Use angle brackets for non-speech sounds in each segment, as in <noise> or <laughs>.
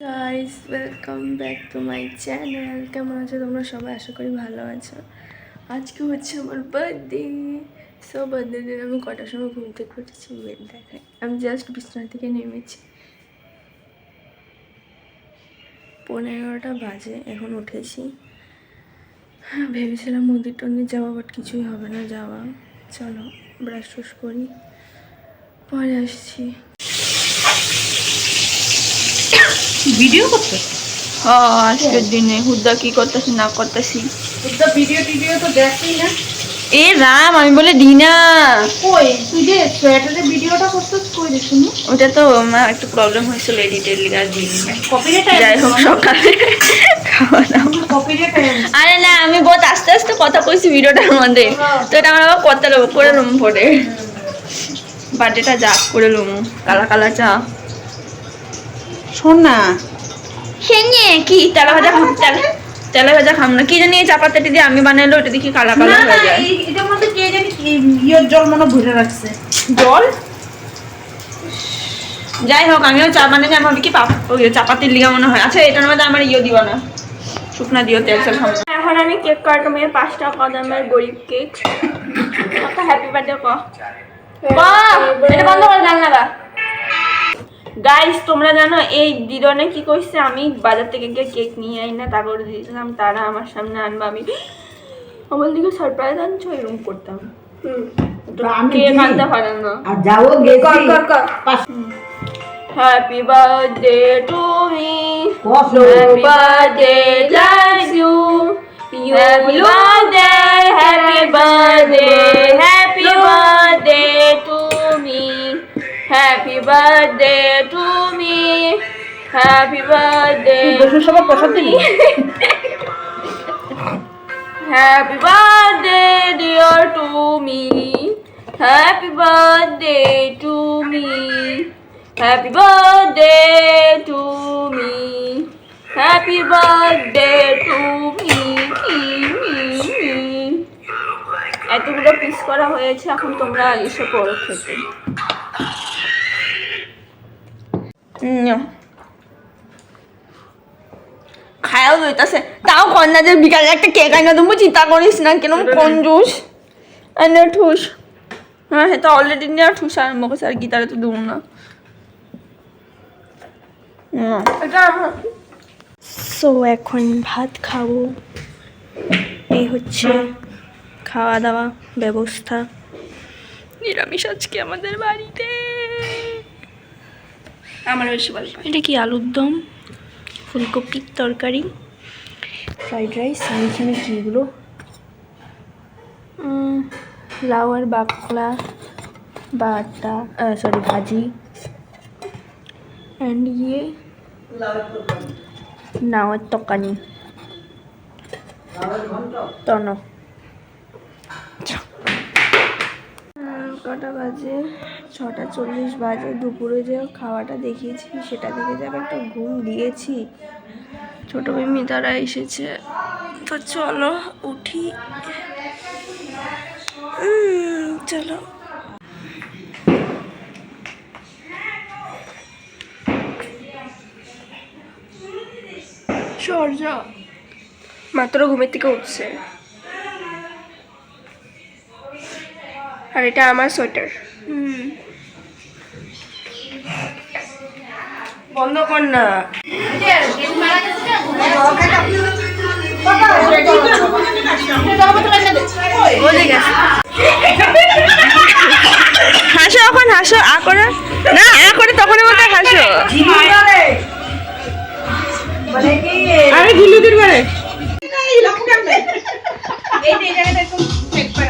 Guys welcome back to my channel কেমন আছো তোমরা সবাই? আশা করি ভালো আছো। আজকে হচ্ছে আমার বার্থডে সো বার্থডে দিন আমি কটার সময় ঘুম থেকে উঠেছি? ওয়েট দেখাই। আমি জাস্ট বিছানা থেকে নেমেছি। পনেরোটা বাজে, এখন উঠেছি। ভেবেছিলাম মন্দির টন্দির যাওয়া বাট কিছুই হবে না যাওয়া। চলো ব্রাশ ট্রাশ করি। পরে আসছি। ভিডিও করতে হ্যাঁ আজকের দিনে। হুদ্দা কি করতেছি না করতেছি? তো ভিডিও টিডিও তো দেখি না। এ রাম আমি বলে দিনা। কই? তুই যে সোয়েটারের ভিডিওটা করছিস কই রে শুনি? ওটা তো আমার একটু প্রবলেম হয়েছিল এডিটের লিগার দিন কপিরাইট যাই হোক সকালে খাওয়া দাওয়া। কপিরাইট আরে না আমি বহুত আস্তে আস্তে কথা কইছি ভিডিওটার মধ্যে। তো এটা আমার আবার কথা লোক করে লুম পরে। বার্থডেটা যা করে লুম। কালা কালা চা। শোন না। সেঙে কি তেলা ভাজা খাম তেলা তেলা ভাজা খাম না কি জানি এই চাপাতাটি দিয়ে আমি বানাইলো ওটা দেখি কালা কালা হয়ে যায়। এটার মধ্যে কে জানি কি ইয়ের জল মনে ভরে রাখছে। জল? যাই হোক আমিও চা বানাই আমার কি পাপ ওই চাপাতির লিগা মনে হয়। আচ্ছা এটার মধ্যে আমার ইয়ে দিবা না। শুকনা দিও তেল তেল খাব এখন আমি কেক কাটবো পাঁচটা কদমের গরিব কেক। একটা হ্যাপি বার্থডে ক? এটা বন্ধ করে জান না গাইস তোমরা জানো এই দিদনে কি করছে আমি বাজার থেকে গিয়ে কেক নিয়ে আই না তারপর দিয়েছিলাম তারা আমার সামনে আনবে আমি আমার দিকে সারপ্রাইজ আনছো এরকম করতাম। আমি কেক দিই। আনতে পারে না। আর যাও গেছি। Birthday to me. Happy birthday. Happy birthday, dear to me. Happy birthday to me. Happy birthday to me. Happy birthday to me. এতগুলো পিস করা হয়েছে এখন তোমরা এসে করো খেতে খায়াও তাও কন্যা যে বিকালে একটা কেক আইনা দেবো চিন্তা করিস না কেন কঞ্জুস এনে ঠুস। হ্যাঁ অলরেডি নিয়ে ঠুস আরম্ভ করছে আর গিটারে তো দেবো না। সো এখন ভাত খাব। এই হচ্ছে খাওয়া দাওয়া ব্যবস্থা। নিরামিষ আজকে আমাদের বাড়িতে। আমার বেশি ভালো এটা কি আলুর দম? ফুলকপির তরকারি? Fried rice? আর এখানে কীগুলো লাউ আর বাকলা বাটা সরি ভাজি। অ্যান্ড ইয়ে? নাওয়ার তকানি। তন কটা বাজে, ছটা চল্লিশ বাজে, দুপুরে যে খাওয়াটা দেখিয়েছি সেটা দেখে যাবে একটা ঘুম দিয়েছি। ছোটো মিমি তারা এসেছে। তো চলো উঠি। চলো। সূর্য মাত্র ঘুমের থেকে উঠছে। আর এটা আমার সোয়েটার। বন্ধ কর না। হাসো এখন হাসো আ করে। না আ করে তখন মতো হাসো। আরে গিলুদির বারে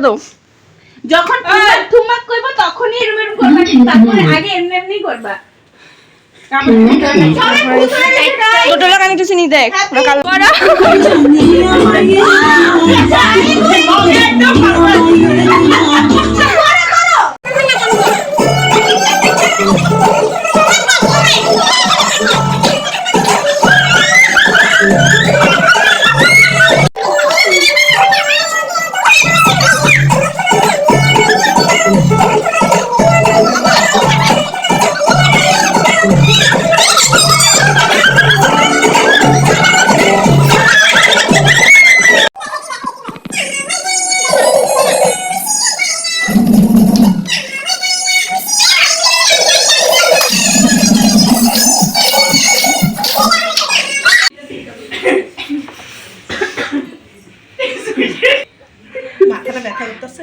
দাও। যখন তুমি তোমাক করবা তখনই এরম এরম করবা তারপরে আগে এমনি এমনি করবা। দেখ। <laughs> <laughs> <laughs> ওরা কালো করা এ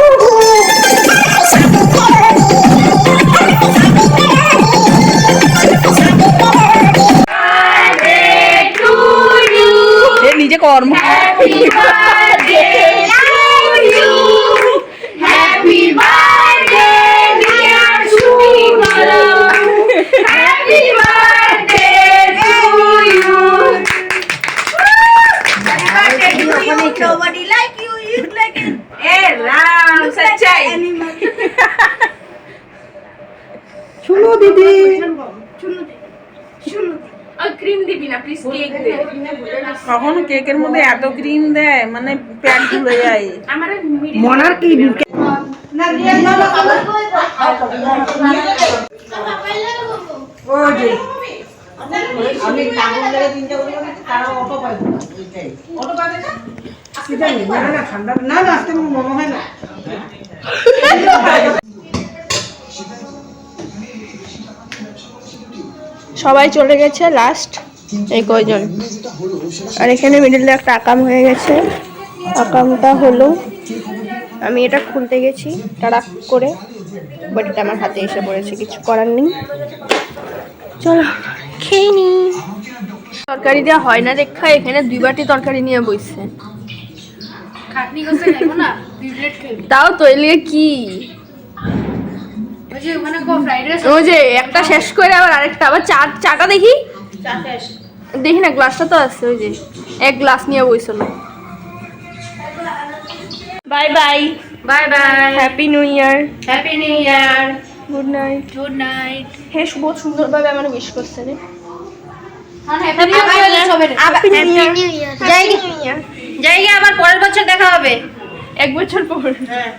Woo! কখন কেকের মধ্যে এত ক্রিম দেয় মানে প্যাট ধুলে যায়। মনার কি সবাই চলে গেছে লাস্ট এই কয়জন? আর এখানে মিডিলে একটা আকাম হয়ে গেছে। আকামটা হলো। আমি এটা খুলতে গেছি তাড়া করে। বাট এটা আমার হাতে এসে পড়েছে কিছু করার নেই। চলো খেয়ে নি। তরকারি দেওয়া হয় না দেখা এখানে দুই বাটি তরকারি নিয়ে বসছে খাটনি করতে যাব না দুই প্লেট খাইবো তাও তো এলিয়ে কি? ওই যে ওখানে ফ্রাইড রাইস ওই যে একটা শেষ করে আবার আরেকটা আবার চা চাটা দেখি। দেখি না গ্লাসটা তো আছে ওই যে এক গ্লাস নিয়ে বইছিল। Bye bye. Bye bye. Happy new year happy new year good night good night হে বহুত সুন্দরভাবে আমার উইশ করছে রে। আবার পরের বছর দেখা হবে। এক বছর পর। হ্যাঁ।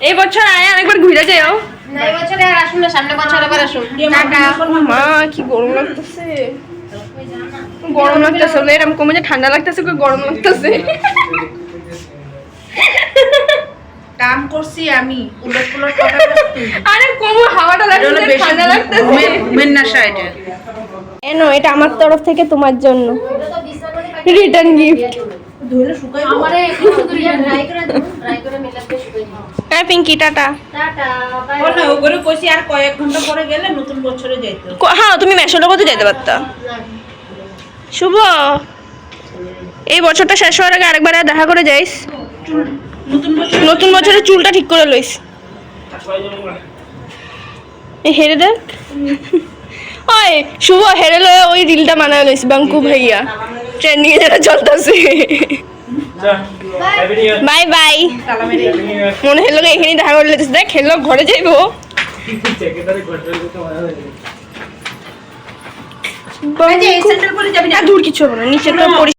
এই বছর আয় আরেকবার ঘুরে যাও। না এই বছরে আর আসুন না সামনে বছর আবার আসুন। মা কি গরম লাগতেছে। গরম লাগতেছে না এরকম কমে যে ঠান্ডা লাগতেছে কি গরম লাগতেছে। কাম করছি আমি উলট পুলট কথা বলছ। আরে কমে হাওয়াটা লাগতেছে ঠান্ডা লাগতেছে। ঘুমের নেশা এটা। এনো এটা আমার তরফ থেকে তোমার জন্য। রিটার্ন গিফট ধুলে শুকাই আমারে একটু শুধু ড্রাই যাইতো ক- হ্যাঁ তুমি মেশোর কোথায় যেতে পারতা। শুভ। এই বছরটা শেষ হওয়ার আগে আরেকবার আর দেখা করে যাইস। নতুন বছরের চুলটা ঠিক করে লইস। হেরে দেখ ওই শুভ হেরে লয়ে ওই রিলটা বানায় লইস বাঙ্কু ভাইয়া। ট্রেন্ডিং এ যেটা চলতেছে। বাই বাই মনে হলো এখানে দেখা করলে দেখ হেলো ঘরে যাইবো। না? দূর কিছু হবে না নিচে তো